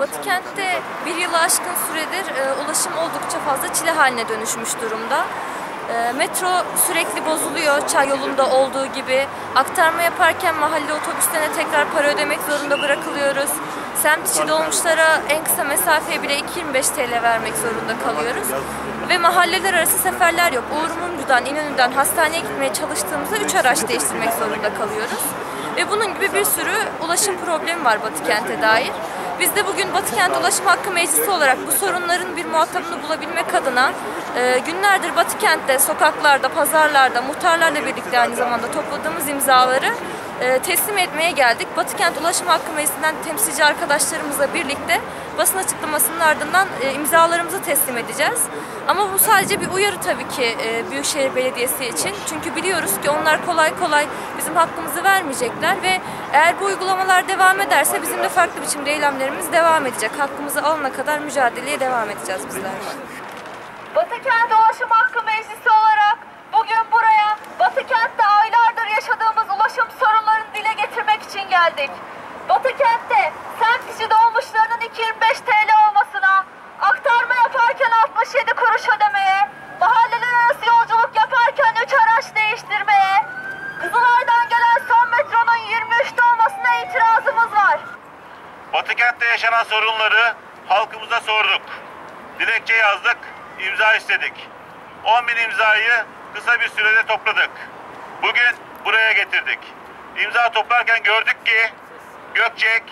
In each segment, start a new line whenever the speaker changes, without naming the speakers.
Batı kentte bir yılı aşkın süredir e, ulaşım oldukça fazla çile haline dönüşmüş durumda. E, Metro sürekli bozuluyor, çay yolunda olduğu gibi. Aktarma yaparken mahalle otobüslerine tekrar para ödemek zorunda bırakılıyoruz. Semt içi dolmuşlara en kısa mesafeye bile 2.25 TL vermek zorunda kalıyoruz. Ve mahalleler arası seferler yok. Uğur Mumcu'dan, İnönü'den hastaneye gitmeye çalıştığımızda 3 araç değiştirmek zorunda kalıyoruz. Ve bunun gibi bir sürü ulaşım problemi var Batı kente dair. Biz de bugün Batı Kent Ulaşım Hakkı Meclisi olarak bu sorunların bir muhatabını bulabilmek adına e, günlerdir Batı Kent'te, sokaklarda, pazarlarda, muhtarlarla birlikte aynı zamanda topladığımız imzaları e, teslim etmeye geldik. Batı Kent Ulaşım Hakkı Meclisi'nden temsilci arkadaşlarımızla birlikte basın açıklamasının ardından e, imzalarımızı teslim edeceğiz. Ama bu sadece bir uyarı tabii ki e, Büyükşehir Belediyesi için. Çünkü biliyoruz ki onlar kolay kolay bizim hakkımızı vermeyecekler ve eğer bu uygulamalar devam ederse bizim de farklı biçimde eylemlerimiz devam edecek. Hakkımızı alana kadar mücadeleye devam edeceğiz bizler.
Batı Kent Ulaşım Hakkı Meclisi olarak bugün buraya Batı Kent'te aylardır yaşadığımız ulaşım sorunlarını dile getirmek için geldik. Batı Kent'te semt içi dolmuşlarının 225 TL olmasına, aktarma yaparken 67 kuruş ödemeye, mahalleler arası yolculuk yaparken 3 araç değiştirmeye, Kızılay'dan gelen son metronun 23'te olmasına itirazımız var.
Batı sorunları halkımıza sorduk. Dilekçe yazdık, imza istedik. 10 bin imzayı kısa bir sürede topladık. Bugün buraya getirdik. İmza toplarken gördük ki Gökçek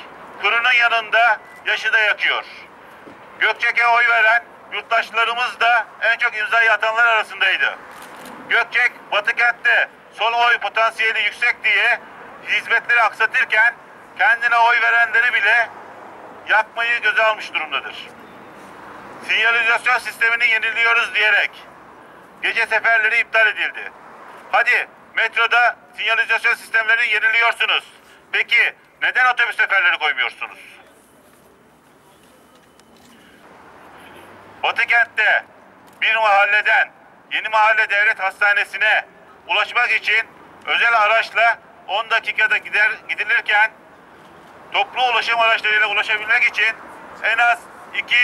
kurunun yanında yaşı da yakıyor. Gökçek'e oy veren yurttaşlarımız da en çok imzayı atanlar arasındaydı. Gökçek Batı kentte sol oy potansiyeli yüksek diye hizmetleri aksatırken kendine oy verenleri bile yakmayı göze almış durumdadır. Sinyalizasyon sistemini yeniliyoruz diyerek gece seferleri iptal edildi. Hadi metroda sinyalizasyon sistemlerini yeniliyorsunuz. Peki neden otobüs seferleri koymuyorsunuz? Batı kentte bir mahalleden Yeni Mahalle Devlet Hastanesi'ne ulaşmak için özel araçla 10 dakikada gider gidilirken toplu ulaşım araçlarıyla ulaşabilmek için en az 2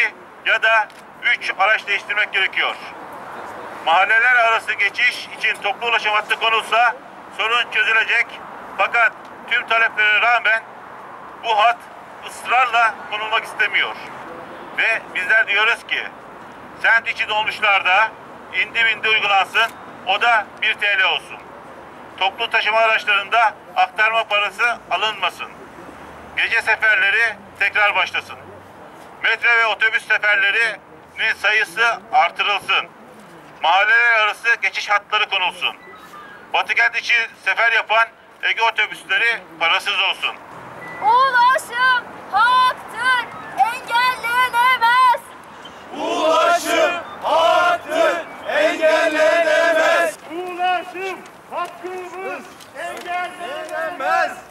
ya da 3 araç değiştirmek gerekiyor. Mahalleler arası geçiş için toplu ulaşım hattı konulsa sorun çözülecek. Fakat tüm taleplere rağmen bu hat ısrarla konulmak istemiyor. Ve bizler diyoruz ki semt içi dolmuşlarda indi bindi uygulansın o da 1 TL olsun. Toplu taşıma araçlarında aktarma parası alınmasın. Gece seferleri tekrar başlasın. Metro ve otobüs seferlerinin sayısı artırılsın. Mahalleler arası geçiş hatları konulsun. Batıkent içi sefer yapan Ege otobüsleri parasız olsun.
Ulaşım haktır, engellenemez.
Ulaşım hattı engellenemez.
Ulaşım hakkımız engellenemez.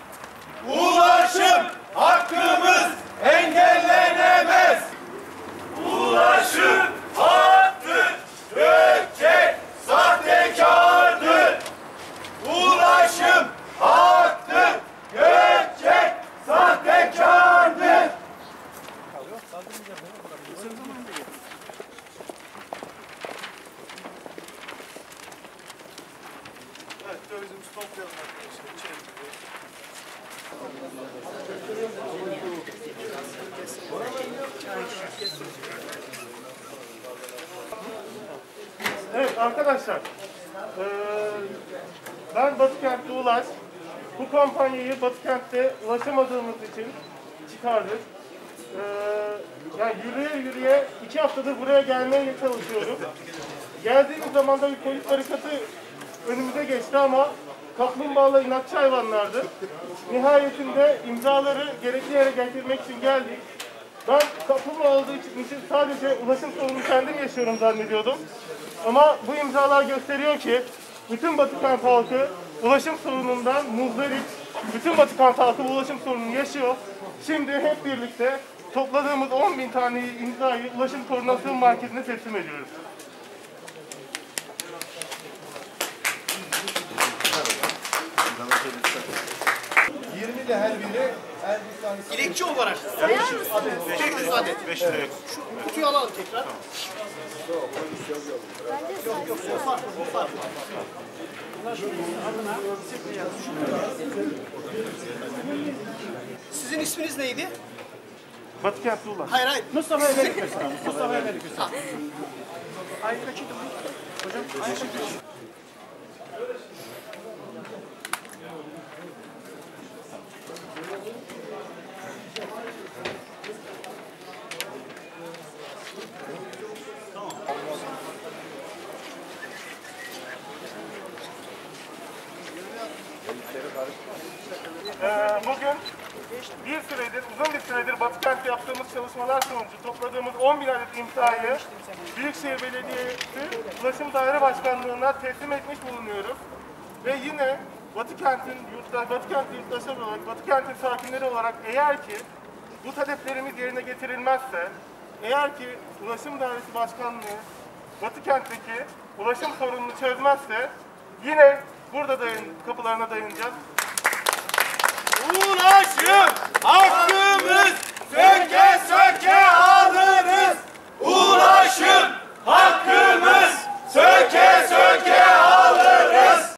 Ulaşım hakkımız engellenemez. Ulaşım hattı Gökçek sahtekardır. Ulaşım hattı Gökçek sahtekardır.
Evet arkadaşlar, ben Batı Kent'te Ulaş. Bu kampanyayı Batı Kent'te ulaşamadığımız için çıkardık. Yani yürüye yürüye iki haftadır buraya gelmeye çalışıyoruz. Geldiğimiz zaman da bir polis barikatı önümüze geçti ama kaplumbağalar inatçı hayvanlardı. Nihayetinde imzaları gerekli yere getirmek için geldik. Ben kaplumbağa olduğu için, sadece ulaşım sorununu kendim yaşıyorum zannediyordum. Ama bu imzalar gösteriyor ki bütün Batı Kent halkı ulaşım sorunundan muzdarip. Bütün Batı Kent halkı ulaşım sorununu yaşıyor. Şimdi hep birlikte topladığımız 10 bin tane imzayı ulaşım koordinasyon merkezine teslim ediyoruz.
20 de her biri dilekçi olarak 500 adet.
5 liraya.
Şu kutuyu alalım tekrar. Yok yok o farklı o farklı. Sizin isminiz neydi?
Batı Kent'te Ulaş.
Hayır hayır.
Mustafa Emelik mesela. Mustafa Emelik mesela.
Ay kaçıydı bu? Hocam ay
Ee, bugün bir süredir, uzun bir süredir Batı Kent'te yaptığımız çalışmalar sonucu topladığımız 10 bin adet imzayı Büyükşehir Belediyesi Ulaşım Daire Başkanlığı'na teslim etmiş bulunuyoruz. Ve yine Batı Kent'in yurtta, Batı Kent yurttaşları olarak, Batı Kent'in sakinleri olarak eğer ki bu taleplerimiz yerine getirilmezse, eğer ki Ulaşım Dairesi Başkanlığı Batı Kent'teki ulaşım sorununu çözmezse yine burada dayın, kapılarına dayanacağız.
Ulaşım hakkımız söke söke